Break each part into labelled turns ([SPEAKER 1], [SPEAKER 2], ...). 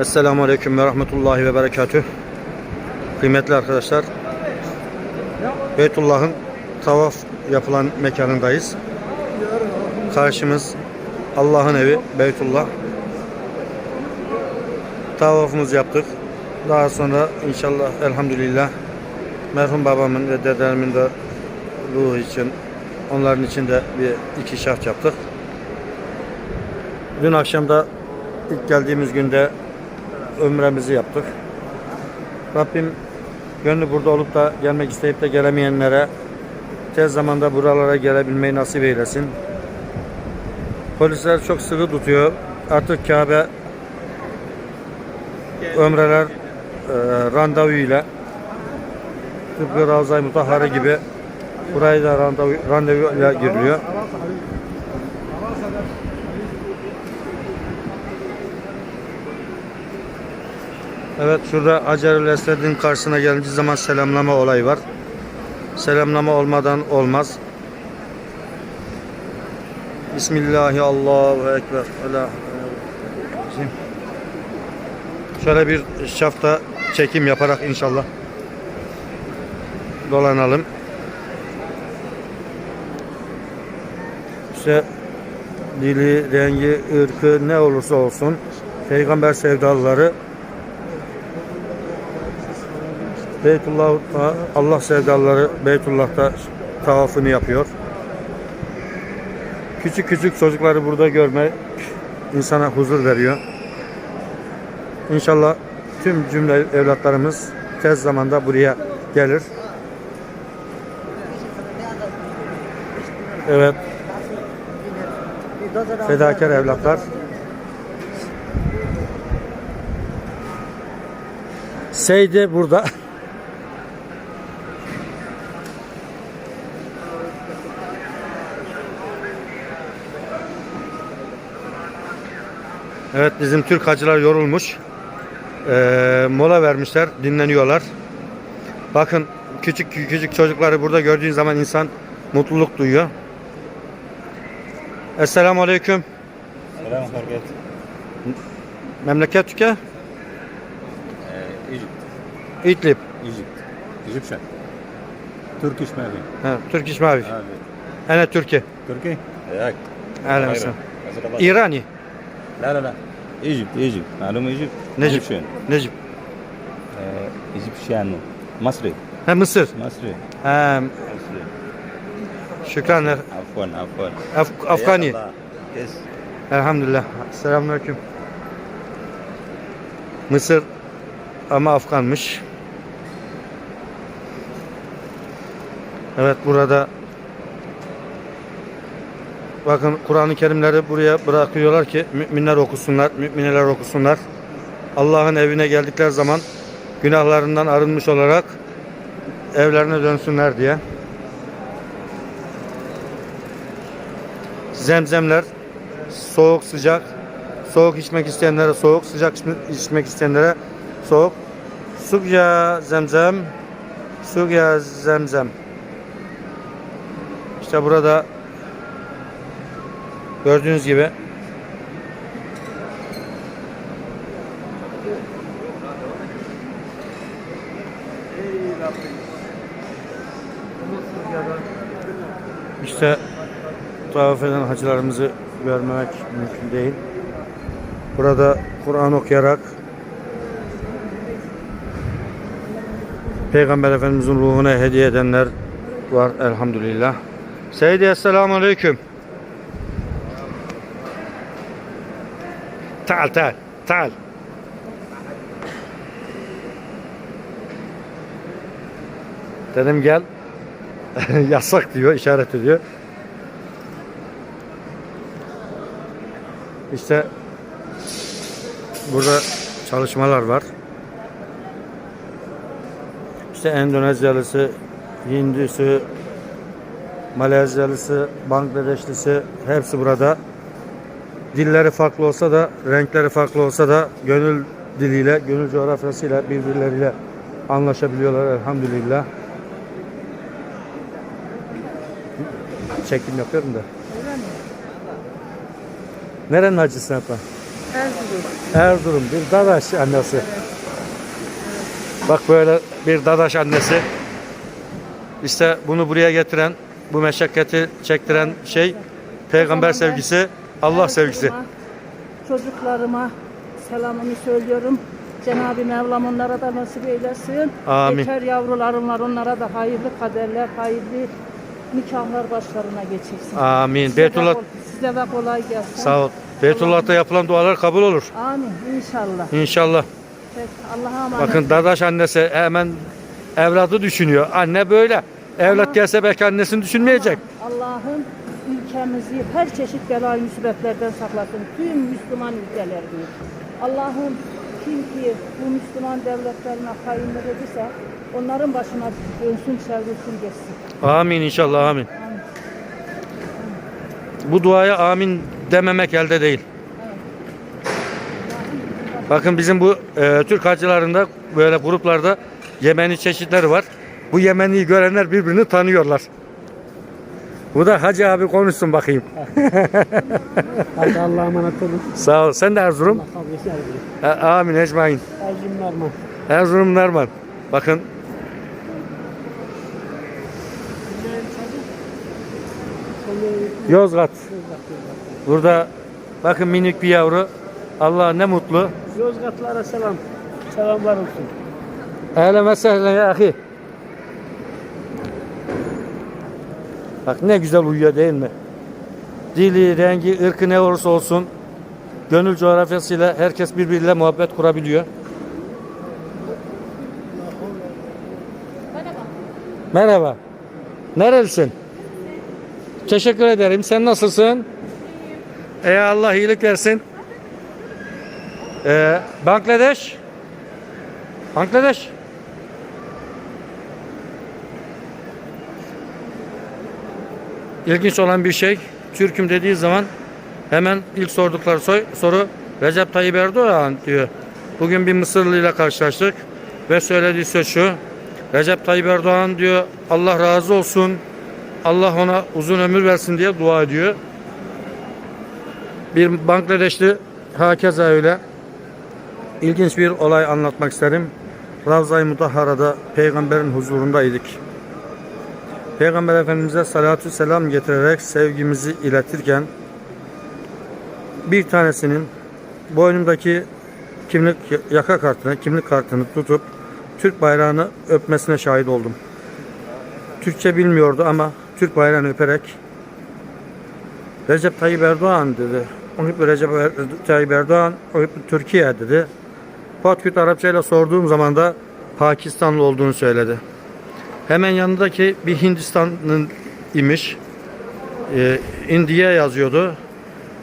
[SPEAKER 1] Esselamu Aleyküm ve Rahmetullahi ve Berekatüh. Kıymetli arkadaşlar, Beytullah'ın tavaf yapılan mekanındayız. Karşımız Allah'ın evi Beytullah. Tavafımızı yaptık. Daha sonra inşallah elhamdülillah merhum babamın ve dedemin de ruhu için onların için de bir iki şart yaptık. Dün akşam da ilk geldiğimiz günde ömremizi yaptık. Rabbim gönlü burada olup da gelmek isteyip de gelemeyenlere tez zamanda buralara gelebilmeyi nasip eylesin. Polisler çok sıkı tutuyor. Artık Kabe ömreler e, randevu ile tıpkı Ravza-i Mutahhara gibi burayı da randevu, randevu ile giriliyor. Evet şurada Hacer-ül Esved'in karşısına gelince zaman selamlama olayı var. Selamlama olmadan olmaz. Bismillahi Allahu Ekber. Ela- Şöyle bir şafta çekim yaparak inşallah dolanalım. İşte dili, rengi, ırkı ne olursa olsun peygamber sevdalıları Beytullah Allah sevdalıları Beytullah'ta tavafını yapıyor. Küçük küçük çocukları burada görmek insana huzur veriyor. İnşallah tüm cümle evlatlarımız tez zamanda buraya gelir. Evet. Fedakar evlatlar. Seydi burada. Evet bizim Türk hacılar yorulmuş. Ee, mola vermişler, dinleniyorlar. Bakın küçük küçük çocukları burada gördüğün zaman insan mutluluk duyuyor. Esselamu Aleyküm.
[SPEAKER 2] Selam Hareket.
[SPEAKER 1] Memleket tüke?
[SPEAKER 2] Ee, Egypt.
[SPEAKER 1] İdlib.
[SPEAKER 2] Egypt. Egyptian. Turkish maybe.
[SPEAKER 1] Ha, Türk İş Mavi.
[SPEAKER 2] Abi.
[SPEAKER 1] Ene Türkiye.
[SPEAKER 2] Turkey? Evet.
[SPEAKER 1] Ahlan. İrani.
[SPEAKER 2] لا لا لا ايجيبت ايجيبت معلومه ايجيبت
[SPEAKER 1] Necip.
[SPEAKER 2] Egyptian.
[SPEAKER 1] Necip.
[SPEAKER 2] آه، ايجيبشيان مصري
[SPEAKER 1] Ha Mısır.
[SPEAKER 2] مصري
[SPEAKER 1] Ha,
[SPEAKER 2] مصري
[SPEAKER 1] şükranlar.
[SPEAKER 2] عفوا عفوا
[SPEAKER 1] Af Afgani.
[SPEAKER 2] حياك الله. كيس
[SPEAKER 1] Elhamdülillah. Selamünaleyküm. Mısır ama Afganmış. Evet burada bakın Kur'an-ı Kerimleri buraya bırakıyorlar ki müminler okusunlar, mümineler okusunlar. Allah'ın evine geldikleri zaman günahlarından arınmış olarak evlerine dönsünler diye. Zemzemler soğuk sıcak soğuk içmek isteyenlere soğuk sıcak içme- içmek isteyenlere soğuk Sugya zemzem Sugya zemzem İşte burada gördüğünüz gibi İşte tavaf eden hacılarımızı görmemek mümkün değil. Burada Kur'an okuyarak Peygamber Efendimizin ruhuna hediye edenler var elhamdülillah. Seydi Esselamu Aleyküm. Taal taal taal. Dedim gel. Yasak diyor, işaret ediyor. İşte burada çalışmalar var. İşte Endonezyalısı, Hindisi, Malezyalısı, Bangladeşlisi hepsi burada. Dilleri farklı olsa da, renkleri farklı olsa da gönül diliyle, gönül coğrafyasıyla birbirleriyle anlaşabiliyorlar elhamdülillah. Çekim yapıyorum da. Nerenin hacısın abla?
[SPEAKER 3] Erzurum.
[SPEAKER 1] Erzurum bir dadaş annesi. Bak böyle bir dadaş annesi. İşte bunu buraya getiren, bu meşakkati çektiren şey peygamber sevgisi, Allah sevgisi.
[SPEAKER 3] Çocuklarıma selamımı söylüyorum. Cenab-ı Mevlam onlara da nasip eylesin.
[SPEAKER 1] Amin.
[SPEAKER 3] Bekar yavrularım var onlara da hayırlı kaderler, hayırlı nikahlar başlarına geçirsin.
[SPEAKER 1] Amin.
[SPEAKER 3] Size de,
[SPEAKER 1] Beytullah
[SPEAKER 3] kol- size de kolay gelsin.
[SPEAKER 1] sağ ol. Beytullah'ta yapılan dualar kabul olur.
[SPEAKER 3] Amin inşallah.
[SPEAKER 1] İnşallah.
[SPEAKER 3] Peki, Allah'a emanet.
[SPEAKER 1] Bakın dadaş annesi hemen evladı düşünüyor. Anne böyle. Evlat gelse belki annesini düşünmeyecek.
[SPEAKER 3] Allah'ım ülkemizi her çeşit bela musibetlerden saklasın. Tüm Müslüman ülkelerini. Allah'ım kim ki bu Müslüman devletlerine hainlik edirse onların başına dönsün, çevrilsin, geçsin.
[SPEAKER 1] Amin inşallah amin. Bu duaya amin dememek elde değil. Bakın bizim bu e, Türk hacılarında böyle gruplarda Yemeni çeşitleri var. Bu Yemeni'yi görenler birbirini tanıyorlar. Bu da Hacı abi konuşsun bakayım.
[SPEAKER 4] Hadi Allah'a emanet olun.
[SPEAKER 1] Sağ ol. Sen de Erzurum.
[SPEAKER 4] Allah kabul etsin. Erzurum.
[SPEAKER 1] Amin ecmain.
[SPEAKER 4] Erzurum Narman.
[SPEAKER 1] Erzurum Narman. Bakın Yozgat. Burada bakın minik bir yavru. Allah ne mutlu.
[SPEAKER 4] Yozgatlara selam. Selamlar olsun.
[SPEAKER 1] Ehlen ve sehlen ya ahi. Bak ne güzel uyuyor değil mi? Dili, rengi, ırkı ne olursa olsun gönül coğrafyasıyla herkes birbiriyle muhabbet kurabiliyor. Merhaba. Nerelisin? Teşekkür ederim. Sen nasılsın? Ey Allah iyilik versin. Ee, Bangladeş. Bangladeş. İlginç olan bir şey. Türk'üm dediği zaman hemen ilk sordukları soy, soru Recep Tayyip Erdoğan diyor. Bugün bir Mısırlı ile karşılaştık ve söylediği söz şu. Recep Tayyip Erdoğan diyor Allah razı olsun. Allah ona uzun ömür versin diye dua ediyor. Bir Bangladeşli hakeza öyle. İlginç bir olay anlatmak isterim. Ravza-i Mutahhara'da peygamberin huzurundaydık. Peygamber Efendimiz'e salatü selam getirerek sevgimizi iletirken bir tanesinin boynumdaki kimlik yaka kartını, kimlik kartını tutup Türk bayrağını öpmesine şahit oldum. Türkçe bilmiyordu ama Türk bayrağını öperek Recep Tayyip Erdoğan dedi. Uhibbu Recep Er- Tayyip Erdoğan, Türkiye dedi. Patküt Arapçayla sorduğum zaman da Pakistanlı olduğunu söyledi. Hemen yanındaki bir Hindistan'ın imiş. Ee, India yazıyordu.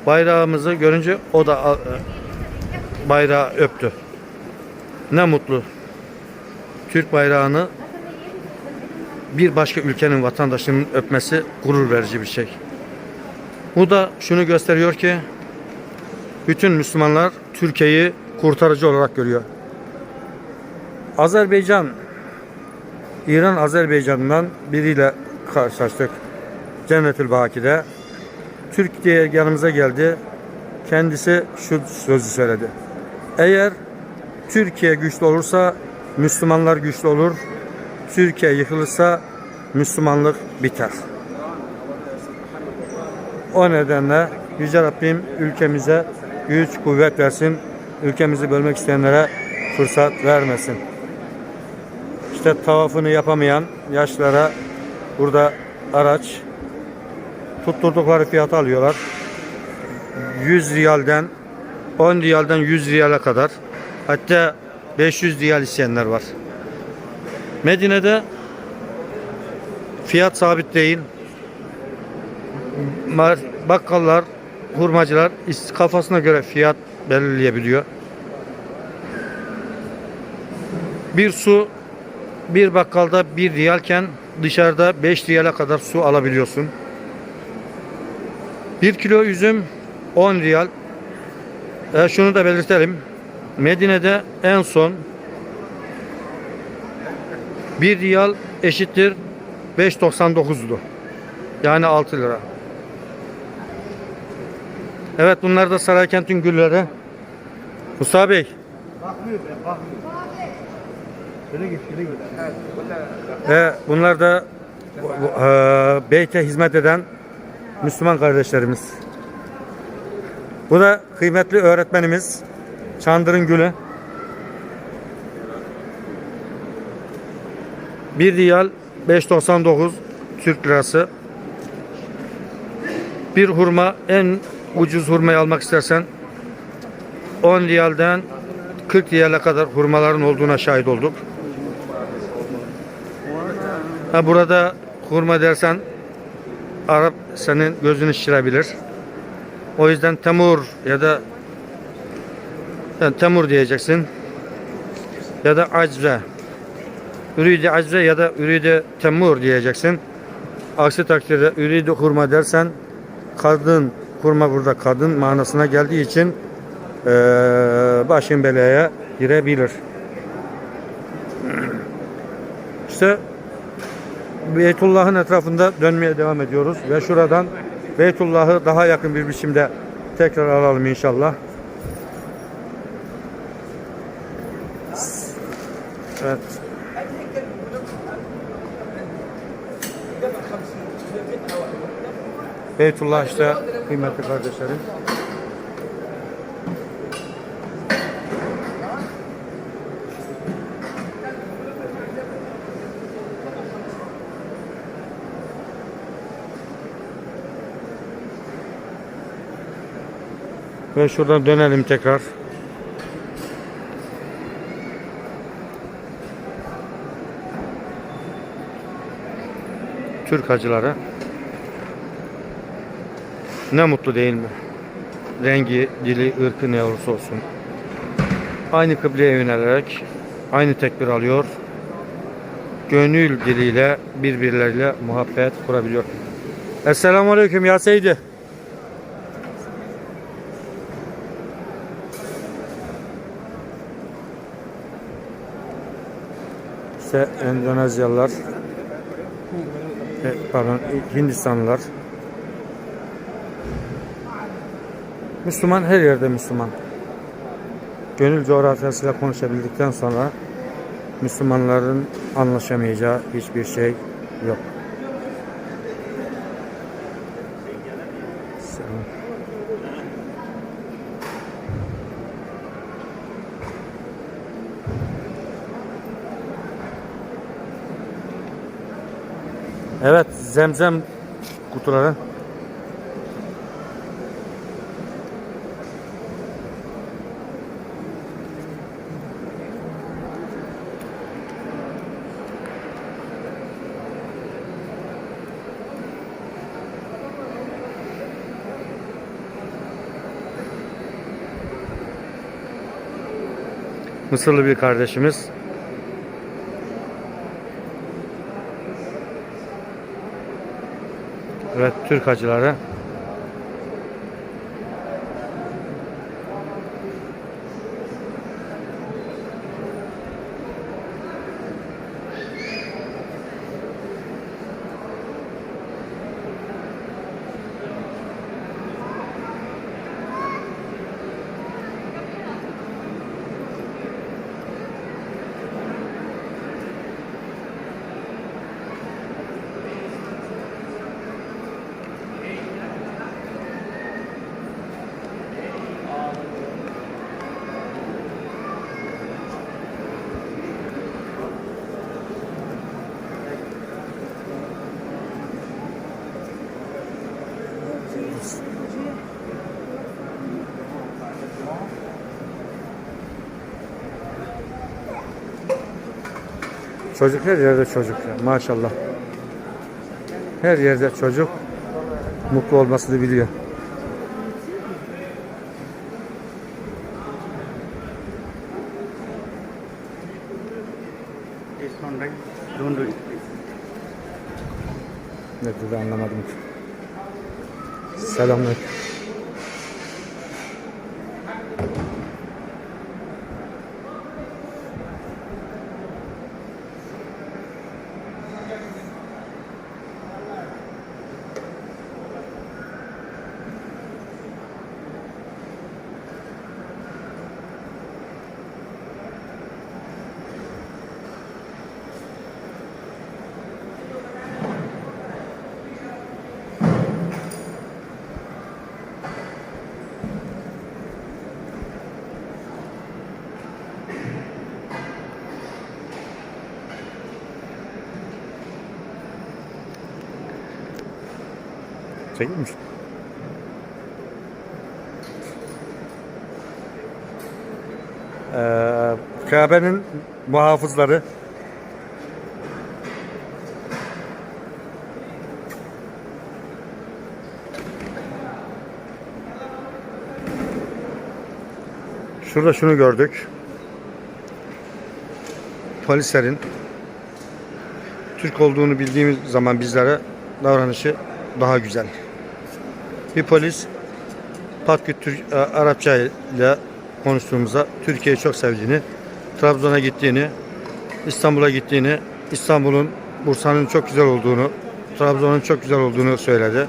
[SPEAKER 1] Bayrağımızı görünce o da e, bayrağı öptü. Ne mutlu. Türk bayrağını bir başka ülkenin vatandaşının öpmesi gurur verici bir şey. Bu da şunu gösteriyor ki bütün Müslümanlar Türkiye'yi kurtarıcı olarak görüyor. Azerbaycan İran Azerbaycan'dan biriyle karşılaştık. Cennetül Baki'de. Türkiye yanımıza geldi. Kendisi şu sözü söyledi. Eğer Türkiye güçlü olursa Müslümanlar güçlü olur. Türkiye yıkılırsa Müslümanlık biter. O nedenle Yüce Rabbim ülkemize güç, kuvvet versin. Ülkemizi bölmek isteyenlere fırsat vermesin. İşte tavafını yapamayan yaşlara burada araç tutturdukları fiyatı alıyorlar. 100 riyalden 10 riyalden 100 riyale kadar hatta 500 riyal isteyenler var. Medine'de fiyat sabit değil. Bakkallar, hurmacılar kafasına göre fiyat belirleyebiliyor. Bir su bir bakkalda bir riyalken dışarıda 5 riyale kadar su alabiliyorsun. Bir kilo üzüm 10 riyal. E, şunu da belirtelim. Medine'de en son 1 riyal eşittir 5.99'du. Yani 6 lira. Evet bunlar da Saraykent'in gülleri. Musa Bey. Ve bunlar da e, Beyt'e hizmet eden Müslüman kardeşlerimiz. Bu da kıymetli öğretmenimiz Çandır'ın Gülü. Bir diyal 5.99 Türk lirası. Bir hurma en ucuz hurmayı almak istersen 10 riyalden 40 riyale kadar hurmaların olduğuna şahit olduk. Ha burada hurma dersen Arap senin gözünü şişirebilir. O yüzden temur ya da yani temur diyeceksin. Ya da acve. Üridi acve ya da üridi temur diyeceksin. Aksi takdirde üridi hurma dersen kadın hurma burada kadın manasına geldiği için eee başın belaya girebilir. İşte Beytullah'ın etrafında dönmeye devam ediyoruz ve şuradan Beytullah'ı daha yakın bir biçimde tekrar alalım inşallah. Evet. Beytullah işte kıymetli kardeşlerim. Ve şuradan dönelim tekrar. Türk hacıları. Ne mutlu değil mi? Rengi, dili, ırkı ne olursa olsun. Aynı kıbleye yönelerek aynı tekbir alıyor. Gönül diliyle birbirleriyle muhabbet kurabiliyor. Esselamu Aleyküm ya Seydi. İşte Endonezyalılar, e, pardon Hindistanlılar. Müslüman her yerde Müslüman. Gönül coğrafyasıyla konuşabildikten sonra Müslümanların anlaşamayacağı hiçbir şey yok. Selam. Evet, zemzem kutuları. Mısırlı bir kardeşimiz. Evet, Türk hacıları. Çocuk her yerde çocuk ya maşallah. Her yerde çocuk mutlu olmasını biliyor. Ne dedi anlamadım ki. Selamünaleyküm. Çekeyim mi? Ee, Kabe'nin muhafızları Şurada şunu gördük. Polislerin Türk olduğunu bildiğimiz zaman bizlere davranışı daha güzel. Bir polis Patküt Türk, e, Arapça ile konuştuğumuzda Türkiye'yi çok sevdiğini, Trabzon'a gittiğini, İstanbul'a gittiğini, İstanbul'un, Bursa'nın çok güzel olduğunu, Trabzon'un çok güzel olduğunu söyledi.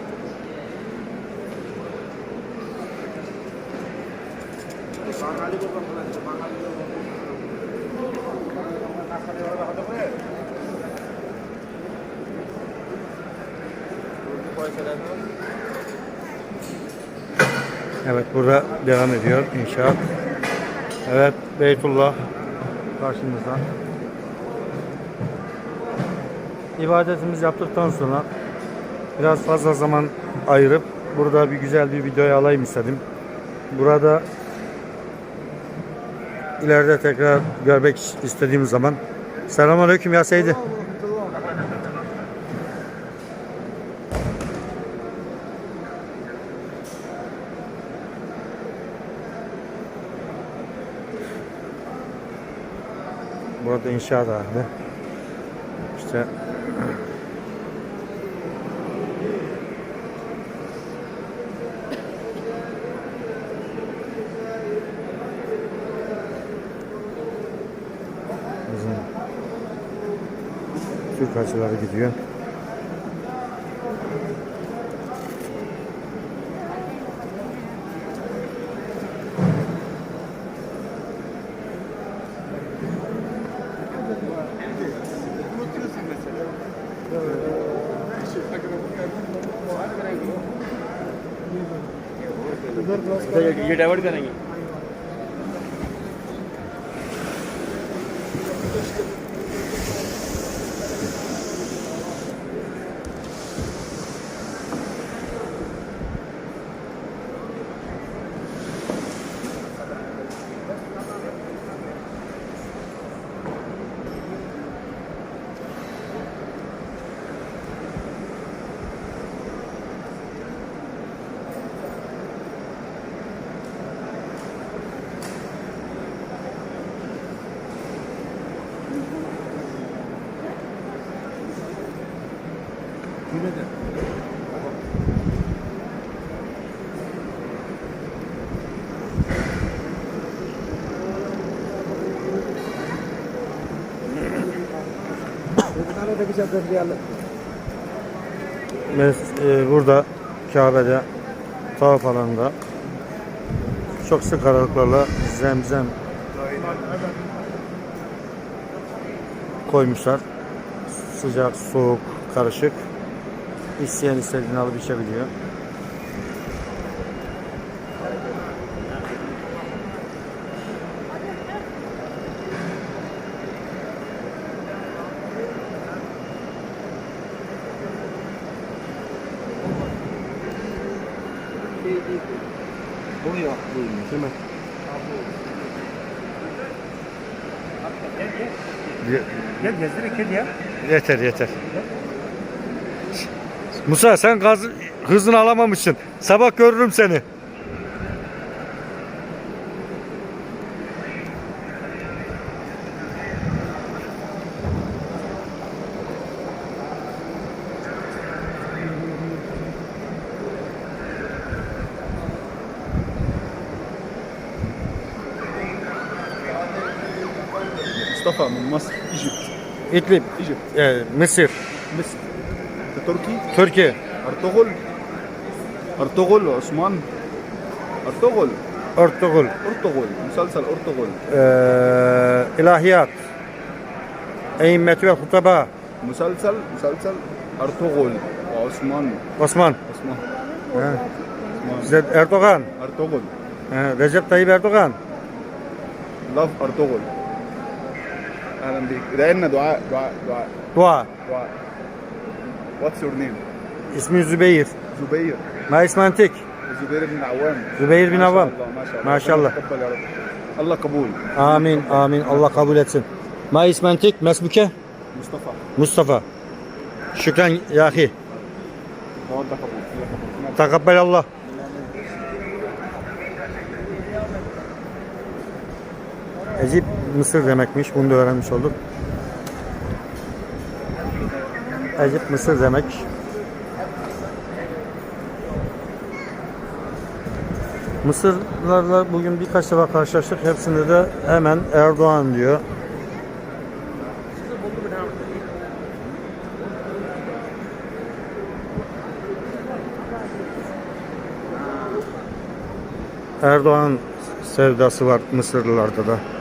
[SPEAKER 1] Evet burada devam ediyor inşaat. Evet Beytullah karşımızda. İbadetimizi yaptıktan sonra biraz fazla zaman ayırıp burada bir güzel bir videoyu alayım istedim. Burada ileride tekrar görmek istediğim zaman Selamünaleyküm ya Seydi. Burada inşaat halinde. İşte Türk hacıları gidiyor.
[SPEAKER 4] ये divert करेंगे।
[SPEAKER 1] Mes- e, burada Kabe'de tavaf alanında çok sık aralıklarla zemzem koymuşlar. Sıcak, soğuk, karışık. İsteyen istediğini alıp içebiliyor.
[SPEAKER 4] Gel gezdirek gel.
[SPEAKER 1] Yeter yeter. Musa sen gaz hızını alamamışsın. Sabah görürüm seni. İdlib,
[SPEAKER 5] ايجيبت
[SPEAKER 1] e, Mısır,
[SPEAKER 5] مصر انت تركي
[SPEAKER 1] Türkiye,
[SPEAKER 5] ارطغرل ارطغرل وعثمان ارطغرل
[SPEAKER 1] Ertuğrul,
[SPEAKER 5] ارطغرل مسلسل ارطغرل
[SPEAKER 1] e, ilahiyat, eğimmet ve hutaba,
[SPEAKER 5] مسلسل مسلسل ارطغرل وعثمان
[SPEAKER 1] Osman,
[SPEAKER 5] عثمان
[SPEAKER 1] he,
[SPEAKER 5] عثمان
[SPEAKER 1] Zed Erdoğan,
[SPEAKER 5] ارطغرل
[SPEAKER 1] he, Recep Tayyip Erdoğan.
[SPEAKER 5] لاف ارطغرل اهلا بيك ادعي لنا دعاء دعاء دعاء
[SPEAKER 1] Dua,
[SPEAKER 5] دعاء واتس يور نيم
[SPEAKER 1] ismi Zübeyir,
[SPEAKER 5] زبير
[SPEAKER 1] ما اسم انتك
[SPEAKER 5] زبير بن عوام
[SPEAKER 1] Zübeyir bin
[SPEAKER 5] ما شاء
[SPEAKER 1] Avvam.
[SPEAKER 5] الله ما شاء الله
[SPEAKER 1] Maşallah.
[SPEAKER 5] ربنا يتقبل يا رب الله قبول
[SPEAKER 1] Amin amin. Allah kabul etsin. Ma ismentik mesbuke
[SPEAKER 5] مصطفى
[SPEAKER 1] Mustafa. Şükran ya ahi.
[SPEAKER 5] الله قبول الله
[SPEAKER 1] Egip Mısır demekmiş. Bunu da öğrenmiş olduk. Egip Mısır demek. Mısırlarla bugün birkaç defa karşılaştık. Hepsinde de hemen Erdoğan diyor. Erdoğan sevdası var Mısırlılarda da.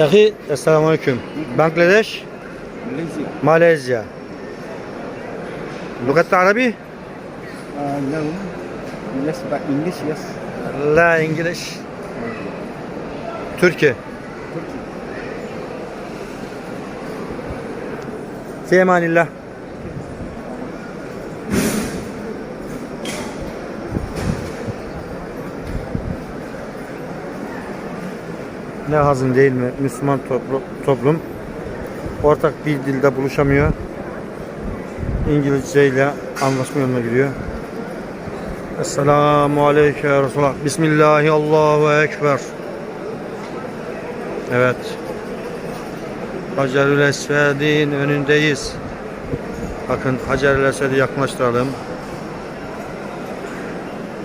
[SPEAKER 1] Dahi, Esselamu Aleyküm. Bangladeş?
[SPEAKER 4] Malezya.
[SPEAKER 1] Malezya. Lugat Arabi?
[SPEAKER 4] Uh, no. Yes, but English, yes.
[SPEAKER 1] La İngiliz. Türkiye. Türkiye. Fi. Ne hazın değil mi? Müslüman toplu- toplum ortak bir dilde buluşamıyor. İngilizce ile anlaşma yoluna giriyor. Esselamu Aleyke ya Resulallah. Bismillahi Allahu Ekber. Evet. Hacerül Esved'in önündeyiz. Bakın Hacerül Esved'i yaklaştıralım.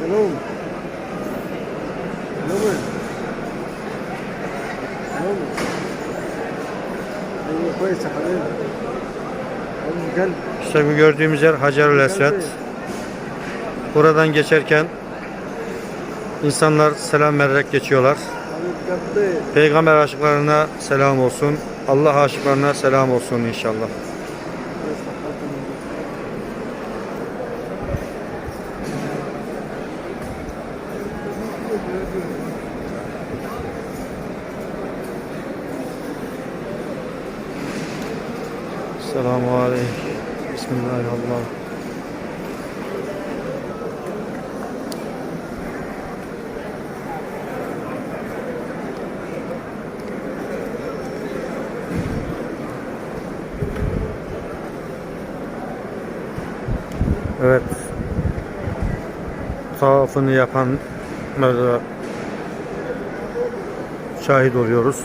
[SPEAKER 4] hello
[SPEAKER 1] İşte bu gördüğümüz yer Hacerül Esved. Buradan geçerken insanlar selam vererek geçiyorlar. Peygamber aşıklarına selam olsun. Allah aşıklarına selam olsun inşallah. Evet. tavafını yapanlara şahit oluyoruz.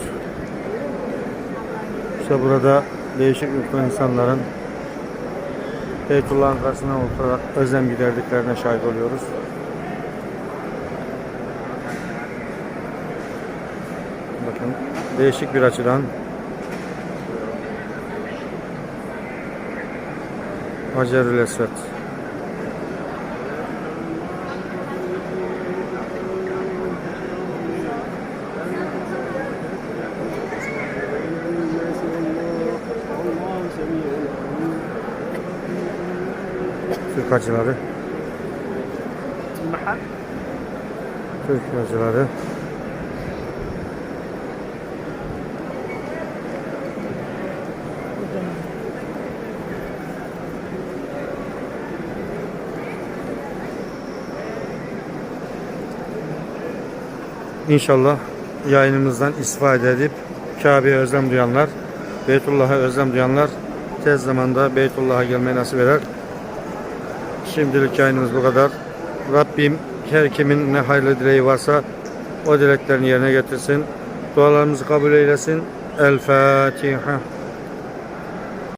[SPEAKER 1] İşte burada değişik ırktan insanların Beytullah'ın karşısına oturarak özlem giderdiklerine şahit oluyoruz. Bakın değişik bir açıdan Hacer-ül Esved. Türk hacıları. Türk hacıları. İnşallah yayınımızdan istifade edip Kabe'ye özlem duyanlar, Beytullah'a özlem duyanlar tez zamanda Beytullah'a gelmeyi nasip eder. Şimdilik yayınımız bu kadar. Rabbim her kimin ne hayırlı dileği varsa o dileklerini yerine getirsin. Dualarımızı kabul eylesin. El Fatiha.